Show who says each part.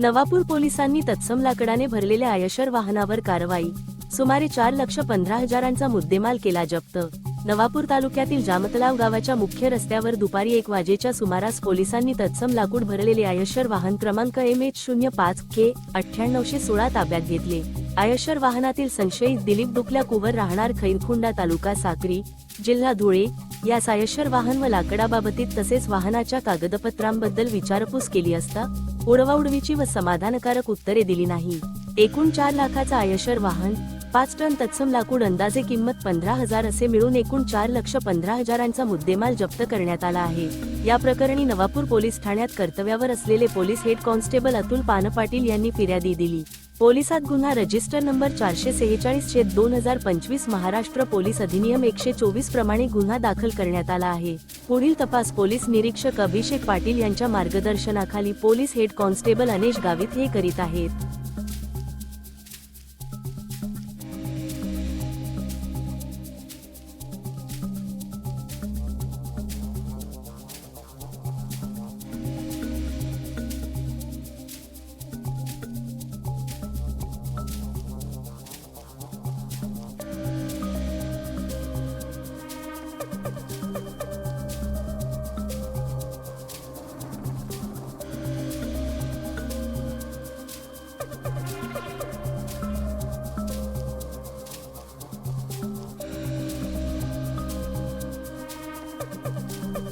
Speaker 1: नवापूर पोलिसांनी तत्सम लाकडाने भरलेल्या आयशर वाहनावर कारवाई. सुमारे चार लक्ष पंधरा हजारांचा मुद्देमाल केला जप्त. नवापूर तालुक्यातील जामतलाव गावाच्या मुख्य रस्त्यावर दुपारी एक वाजेच्या सुमारास पोलिसांनी तत्सम लाकूड भरलेले आयशर वाहन क्रमांक एम एच शून्य पाच के अठ्ठ्याण्णवशे सोळा ताब्यात घेतले. आयशर वाहनातील संशयित दिलीप दुखल्या कुवर राहणार खैरखुंडा तालुका साक्री जिल्हा धुळे या सायशर वाहन व लाकडाबाबतीत तसेच वाहनाच्या कागदपत्रांबद्दल विचारपूस केली असता उडवाउडवीची व समाधानकारक उत्तरे दिली नाही. एकूण चार लाखाचा आयशर वाहन पाच टन तत्सम लाकूड अंदाजे किंमत पंधरा हजार असे मिळून एकूण चार लक्ष पंधरा हजारांचा मुद्देमाल जप्त करण्यात आला आहे. या प्रकरणी नवापूर पोलीस ठाण्यात कर्तव्यावर असलेले police head constable Atul Panpatil यांनी फिर्यादी दिली. पोलिसात गुन्हा रजिस्टर नंबर चारशे सेहेचाळीस छेद दोन हजार पंचवीस महाराष्ट्र पोलीस अधिनियम एकशे चोवीस प्रमाणे गुन्हा दाखल करण्यात आला आहे. पुढील तपास पोलीस निरीक्षक अभिषेक पाटील यांच्या मार्गदर्शनाखाली police head constable Anesh Gavit हे करीत आहेत. Thank you.